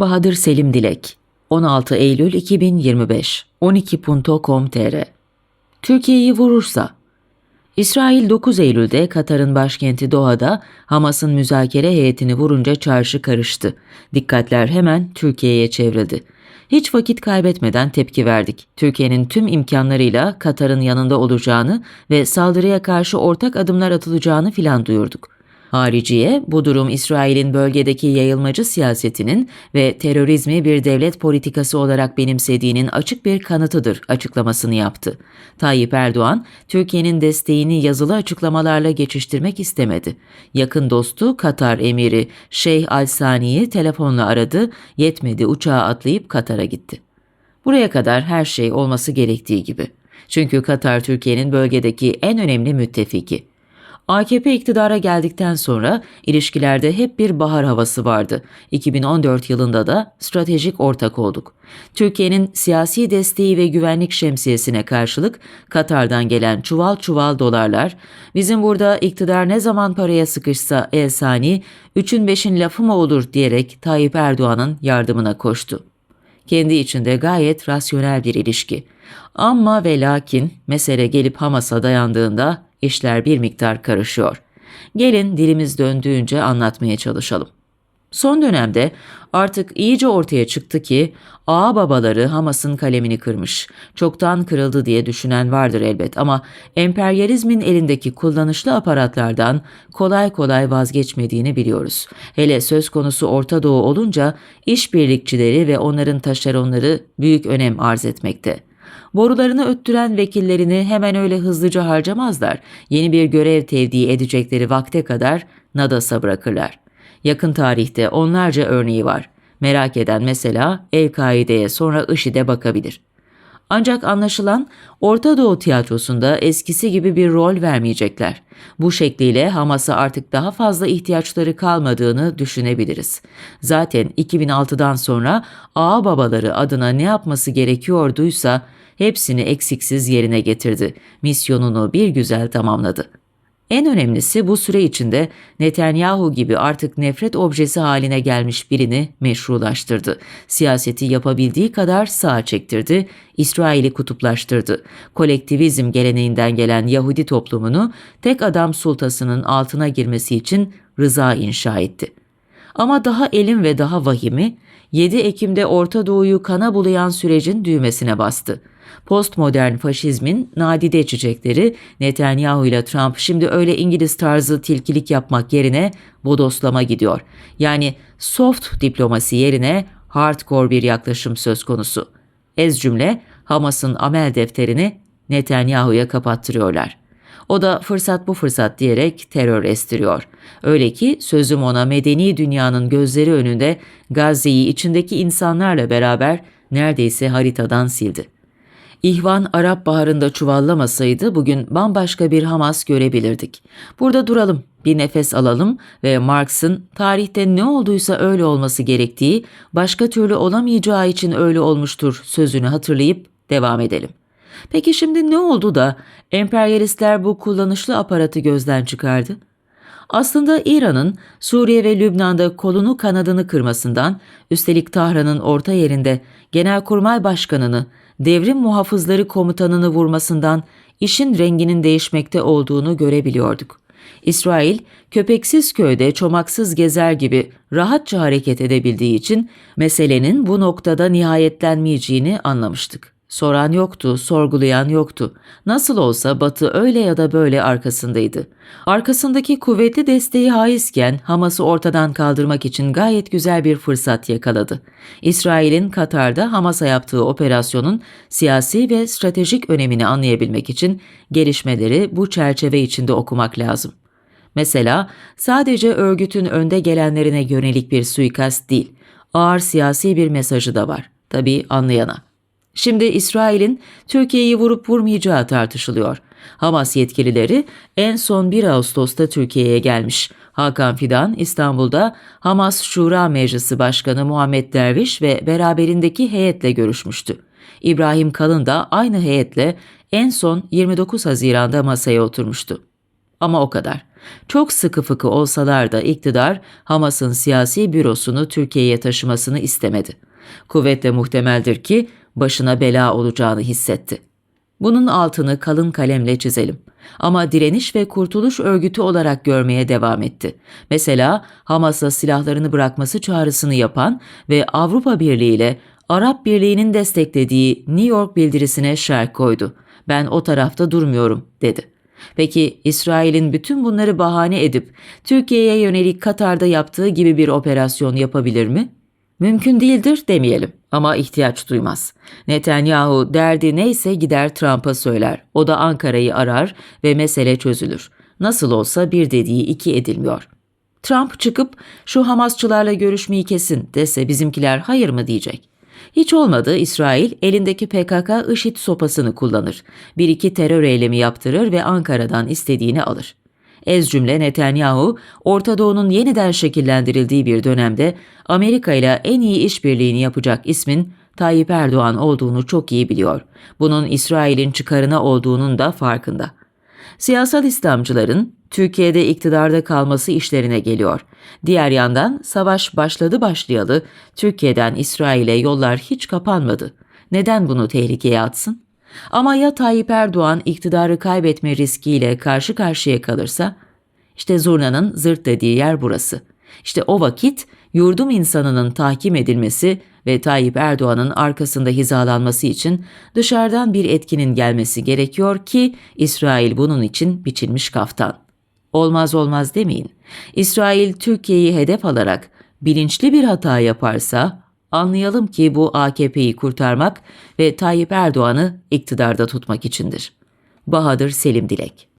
Bahadır Selim Dilek 16 Eylül 2025 12.com.tr Türkiye'yi vurursa İsrail 9 Eylül'de Katar'ın başkenti Doha'da Hamas'ın müzakere heyetini vurunca çarşı karıştı. Dikkatler hemen Türkiye'ye çevrildi. Hiç vakit kaybetmeden tepki verdik. Türkiye'nin tüm imkanlarıyla Katar'ın yanında olacağını ve saldırıya karşı ortak adımlar atılacağını filan duyurduk. Hariciye, bu durum İsrail'in bölgedeki yayılmacı siyasetinin ve terörizmi bir devlet politikası olarak benimsediğinin açık bir kanıtıdır açıklamasını yaptı. Tayyip Erdoğan, Türkiye'nin desteğini yazılı açıklamalarla geçiştirmek istemedi. Yakın dostu Katar emiri Şeyh Al Sani'yi telefonla aradı, yetmedi uçağa atlayıp Katar'a gitti. Buraya kadar her şey olması gerektiği gibi. Çünkü Katar Türkiye'nin bölgedeki en önemli müttefiki. AKP iktidara geldikten sonra ilişkilerde hep bir bahar havası vardı. 2014 yılında da stratejik ortak olduk. Türkiye'nin siyasi desteği ve güvenlik şemsiyesine karşılık Katar'dan gelen çuval çuval dolarlar, bizim burada iktidar ne zaman paraya sıkışsa el sani, üçün beşin lafı mı olur diyerek Tayyip Erdoğan'ın yardımına koştu. Kendi içinde gayet rasyonel bir ilişki. Ama ve lakin mesele gelip Hamas'a dayandığında işler bir miktar karışıyor. Gelin dilimiz döndüğünce anlatmaya çalışalım. Son dönemde artık iyice ortaya çıktı ki ağa babaları Hamas'ın kalemini kırmış. Çoktan kırıldı diye düşünen vardır elbet ama emperyalizmin elindeki kullanışlı aparatlardan kolay kolay vazgeçmediğini biliyoruz. Hele söz konusu Orta Doğu olunca işbirlikçileri ve onların taşeronları büyük önem arz etmekte. Borularını öttüren vekillerini hemen öyle hızlıca harcamazlar. Yeni bir görev tevdi edecekleri vakte kadar Nadas'a bırakırlar. Yakın tarihte onlarca örneği var. Merak eden mesela El-Kaide'ye sonra IŞİD'e bakabilir. Ancak anlaşılan Orta Doğu tiyatrosunda eskisi gibi bir rol vermeyecekler. Bu şekliyle Hamas'a artık daha fazla ihtiyaçları kalmadığını düşünebiliriz. Zaten 2006'dan sonra ağa babaları adına ne yapması gerekiyorduysa hepsini eksiksiz yerine getirdi. Misyonunu bir güzel tamamladı. En önemlisi bu süre içinde Netanyahu gibi artık nefret objesi haline gelmiş birini meşrulaştırdı. Siyaseti yapabildiği kadar sağa çektirdi, İsrail'i kutuplaştırdı. Kolektivizm geleneğinden gelen Yahudi toplumunu tek adam sultasının altına girmesi için rıza inşa etti. Ama daha elim ve daha vahimi 7 Ekim'de Orta Doğu'yu kana bulayan sürecin düğmesine bastı. Postmodern faşizmin nadide çiçekleri Netanyahu ile Trump şimdi öyle İngiliz tarzı tilkilik yapmak yerine bodoslama gidiyor. Yani soft diplomasi yerine hardcore bir yaklaşım söz konusu. Ez cümle Hamas'ın amel defterini Netanyahu'ya kapattırıyorlar. O da fırsat bu fırsat diyerek terör estiriyor. Öyle ki sözüm ona medeni dünyanın gözleri önünde Gazze'yi içindeki insanlarla beraber neredeyse haritadan sildi. İhvan Arap Baharı'nda çuvallamasaydı bugün bambaşka bir Hamas görebilirdik. Burada duralım, bir nefes alalım ve Marx'ın tarihte ne olduysa öyle olması gerektiği, başka türlü olamayacağı için öyle olmuştur sözünü hatırlayıp devam edelim. Peki şimdi ne oldu da emperyalistler bu kullanışlı aparatı gözden çıkardı? Aslında İran'ın Suriye ve Lübnan'da kolunu kanadını kırmasından, üstelik Tahran'ın orta yerinde Genelkurmay Başkanı'nı devrim muhafızları komutanını vurmasından işin renginin değişmekte olduğunu görebiliyorduk. İsrail, köpeksiz köyde çomaksız gezer gibi rahatça hareket edebildiği için meselenin bu noktada nihayetlenmeyeceğini anlamıştık. Soran yoktu, sorgulayan yoktu. Nasıl olsa Batı öyle ya da böyle arkasındaydı. Arkasındaki kuvvetli desteği haizken Hamas'ı ortadan kaldırmak için gayet güzel bir fırsat yakaladı. İsrail'in Katar'da Hamas'a yaptığı operasyonun siyasi ve stratejik önemini anlayabilmek için gelişmeleri bu çerçeve içinde okumak lazım. Mesela sadece örgütün önde gelenlerine yönelik bir suikast değil, ağır siyasi bir mesajı da var. Tabii anlayana. Şimdi İsrail'in Türkiye'yi vurup vurmayacağı tartışılıyor. Hamas yetkilileri en son 1 Ağustos'ta Türkiye'ye gelmiş. Hakan Fidan İstanbul'da Hamas Şura Meclisi Başkanı Muhammed Derviş ve beraberindeki heyetle görüşmüştü. İbrahim Kalın da aynı heyetle en son 29 Haziran'da masaya oturmuştu. Ama o kadar. Çok sıkı fıkı olsalar da iktidar Hamas'ın siyasi bürosunu Türkiye'ye taşımasını istemedi. Kuvvetle muhtemeldir ki başına bela olacağını hissetti. Bunun altını kalın kalemle çizelim. Ama direniş ve kurtuluş örgütü olarak görmeye devam etti. Mesela Hamas'a silahlarını bırakması çağrısını yapan ve Avrupa Birliği ile Arap Birliği'nin desteklediği New York bildirisine şerh koydu. Ben o tarafta durmuyorum dedi. Peki İsrail'in bütün bunları bahane edip Türkiye'ye yönelik Katar'da yaptığı gibi bir operasyon yapabilir mi? Mümkün değildir demeyelim ama ihtiyaç duymaz. Netanyahu derdi neyse gider Trump'a söyler. O da Ankara'yı arar ve mesele çözülür. Nasıl olsa bir dediği iki edilmiyor. Trump çıkıp şu Hamasçılarla görüşmeyi kesin dese bizimkiler hayır mı diyecek. Hiç olmadı İsrail elindeki PKK IŞİD sopasını kullanır. Bir iki terör eylemi yaptırır ve Ankara'dan istediğini alır. Ez cümle Netanyahu, Orta Doğu'nun yeniden şekillendirildiği bir dönemde Amerika ile en iyi işbirliğini yapacak ismin Tayyip Erdoğan olduğunu çok iyi biliyor. Bunun İsrail'in çıkarına olduğunun da farkında. Siyasal İslamcıların Türkiye'de iktidarda kalması işlerine geliyor. Diğer yandan savaş başladı başlayalı Türkiye'den İsrail'e yollar hiç kapanmadı. Neden bunu tehlikeye atsın? Ama ya Tayyip Erdoğan iktidarı kaybetme riskiyle karşı karşıya kalırsa? İşte zurnanın zırt dediği yer burası. İşte o vakit yurdum insanının tahkim edilmesi ve Tayyip Erdoğan'ın arkasında hizalanması için dışarıdan bir etkinin gelmesi gerekiyor ki İsrail bunun için biçilmiş kaftan. Olmaz olmaz demeyin. İsrail Türkiye'yi hedef alarak bilinçli bir hata yaparsa anlayalım ki bu AKP'yi kurtarmak ve Tayyip Erdoğan'ı iktidarda tutmak içindir. Bahadır Selim Dilek